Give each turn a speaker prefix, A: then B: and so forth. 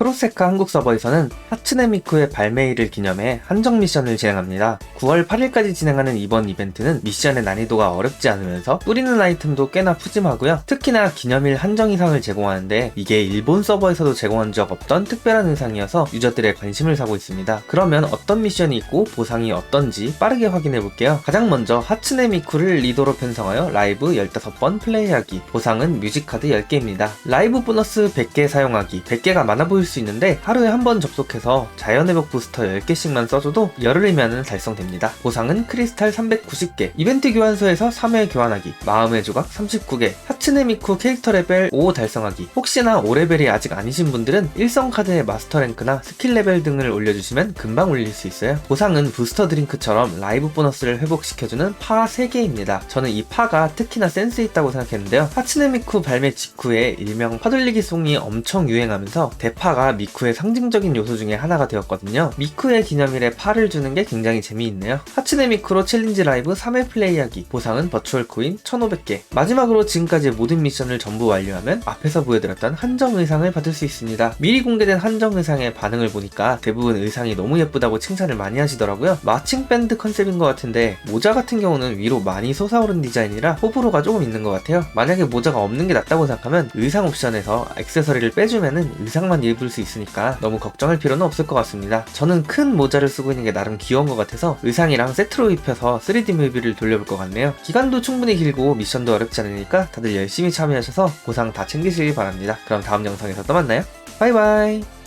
A: 프로세카 한국 서버에서는 하츠네 미쿠의 발매일을 기념해 한정 미션을 진행합니다. 9월 8일까지 진행하는 이번 이벤트는 미션의 난이도가 어렵지 않으면서 뿌리는 아이템도 꽤나 푸짐하고요. 특히나 기념일 한정 의상을 제공하는데 이게 일본 서버에서도 제공한 적 없던 특별한 의상이어서 유저들의 관심을 사고 있습니다. 그러면 어떤 미션이 있고 보상이 어떤지 빠르게 확인해 볼게요. 가장 먼저 하츠네 미쿠를 리더로 편성하여 라이브 15번 플레이하기. 보상은 뮤직카드 10개입니다. 라이브 보너스 100개 사용하기. 100개가 많아 보일 수 있는데 하루에 한 번 접속해서 자연회복 부스터 10개씩만 써줘도 열흘이면 달성됩니다. 보상은 크리스탈 390개, 이벤트 교환소에서 3회 교환하기, 마음의 조각 39개, 하 츠네 미쿠 캐릭터 레벨 5 달성하기. 혹시나 5레벨이 아직 아니신 분들은 일성 카드의 마스터 랭크나 스킬 레벨 등을 올려주시면 금방 올릴 수 있어요. 보상은 부스터 드링크처럼 라이브 보너스를 회복시켜주는 파 3개입니다. 저는 이 파가 특히나 센스 있다고 생각했는데요. 하츠네 미쿠 발매 직후에 일명 파돌리기 송이 엄청 유행하면서 대파가 미쿠의 상징적인 요소 중에 하나가 되었거든요. 미쿠의 기념일에 파를 주는 게 굉장히 재미있네요. 하츠네 미쿠로 챌린지 라이브 3회 플레이하기. 보상은 버추얼 코인 1500개. 마지막으로 지금까지 모든 미션을 전부 완료하면 앞에서 보여드렸던 한정 의상을 받을 수 있습니다. 미리 공개된 한정 의상의 반응을 보니까 대부분 의상이 너무 예쁘다고 칭찬을 많이 하시더라고요. 마칭 밴드 컨셉인 것 같은데 모자 같은 경우는 위로 많이 솟아오른 디자인이라 호불호가 조금 있는 것 같아요. 만약에 모자가 없는 게 낫다고 생각하면 의상 옵션에서 액세서리를 빼주면은 의상만 입을 수 있으니까 너무 걱정할 필요는 없을 것 같습니다. 저는 큰 모자를 쓰고 있는 게 나름 귀여운 것 같아서 의상이랑 세트로 입혀서 3D 뮤비를 돌려볼 것 같네요. 기간도 충분히 길고 미션도 어렵지 않으니까 다들 열심히 참여하셔서 보상 다 챙기시길 바랍니다. 그럼 다음 영상에서 또 만나요. 바이바이.